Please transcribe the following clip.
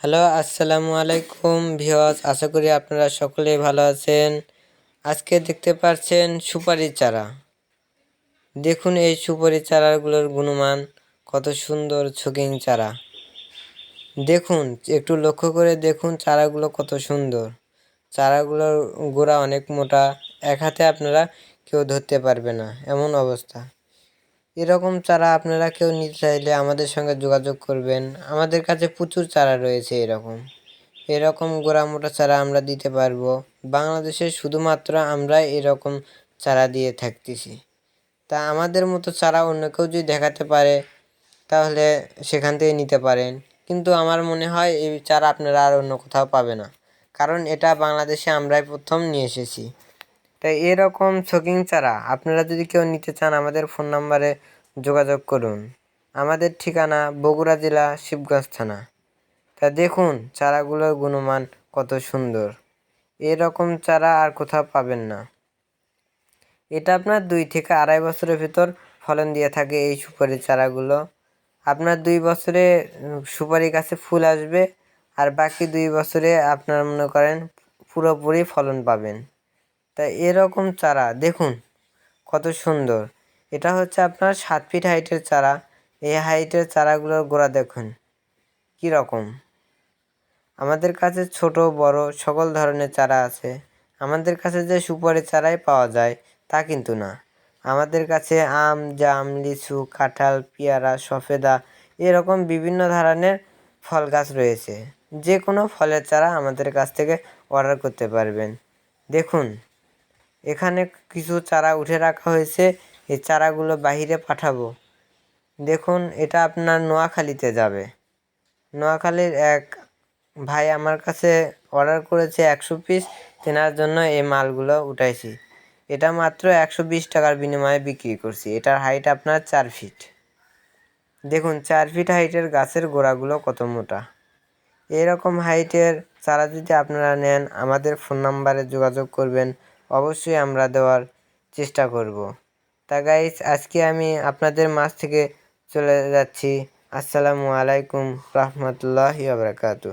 Hello, আসসালামু আলাইকুম ভিওয়াস আশা করি আপনারা সকলেই ভালো আছেন। আজকে দেখতে পাচ্ছেন সুপারি চারা। দেখুন এই সুপারি চারাগুলোর গুণমান, কত সুন্দর ছকিং চারা। দেখুন, একটু লক্ষ্য করে দেখুন চারাগুলো কত সুন্দর। চারাগুলোর গোড়া অনেক মোটা, এক হাতে আপনারা কেউ ধরতে পারবে না, এমন অবস্থা। এরকম চারা আপনারা কেউ নিতে চাইলে আমাদের সঙ্গে যোগাযোগ করবেন। আমাদের কাছে প্রচুর চারা রয়েছে এরকম। এরকম গোড়া মোটা চারা আমরা দিতে পারব। বাংলাদেশে শুধুমাত্র আমরা এরকম চারা দিয়ে থাকতেছি। তা আমাদের মতো চারা অন্য কেউ যদি দেখাতে পারে, তাহলে সেখান থেকে নিতে পারেন। কিন্তু আমার মনে হয় এই চারা আপনারা আর অন্য কোথাও পাবে না। কারণ এটা বাংলাদেশে আমরাই প্রথম নিয়ে এসেছি। তাই এরকম শোকিং চারা আপনারা যদি কেউ নিতে চান আমাদের ফোন নাম্বারে যোগাযোগ করুন। আমাদের ঠিকানা বগুড়া জেলা শিবগঞ্জ থানা। তা দেখুন চারাগুলোর গুণমান কত সুন্দর। এরকম চারা আর কোথাও পাবেন না। এটা আপনার দুই থেকে আড়াই বছরের ভিতর ফলন দিয়ে থাকে এই সুপারি চারাগুলো। আপনার দুই বছরে সুপারি গাছে ফুল আসবে আর বাকি দুই বছরে আপনার মনে করেন পুরোপুরি ফলন পাবেন। তা এরকম চারা, দেখুন কত সুন্দর। এটা হচ্ছে আপনার সাত ফিট হাইটের চারা। এই হাইটের চারাগুলোর গোড়া দেখুন, কী রকম। আমাদের কাছে ছোট, বড় সকল ধরনের চারা আছে। আমাদের কাছে যে সুপারি চারাই পাওয়া যায় তা কিন্তু না। আমাদের কাছে আম, জাম, লিচু, কাঁঠাল, পেয়ারা, সফেদা এরকম বিভিন্ন ধরনের ফল গাছ রয়েছে। যে কোনো ফলের চারা আমাদের কাছ থেকে অর্ডার করতে পারবেন। দেখুন এখানে কিছু চারা উঠে রাখা হয়েছে, এই চারাগুলো বাহিরে পাঠাবো। দেখুন, এটা আপনার নোয়াখালীতে যাবে। নোয়াখালীর এক ভাই আমার কাছে অর্ডার করেছে একশো পিস কেনার জন্য এই মালগুলো উঠাইছি। এটা মাত্র একশো বিশ টাকার বিনিময়ে বিক্রি করছি। এটার হাইট আপনার চার ফিট দেখুন, চার ফিট হাইটের গাছের গোড়াগুলো কত মোটা। এরকম হাইটের চারা যদি আপনারা নেন, আমাদের ফোন নাম্বারে যোগাযোগ করবেন। অবশ্যই আমরা দেওয়ার চেষ্টা করব। তা গাইস আজকে আমি আপনাদের মাছ থেকে চলে যাচ্ছি। আসসালামু আলাইকুম রহমতুল্লাহ বারকাতু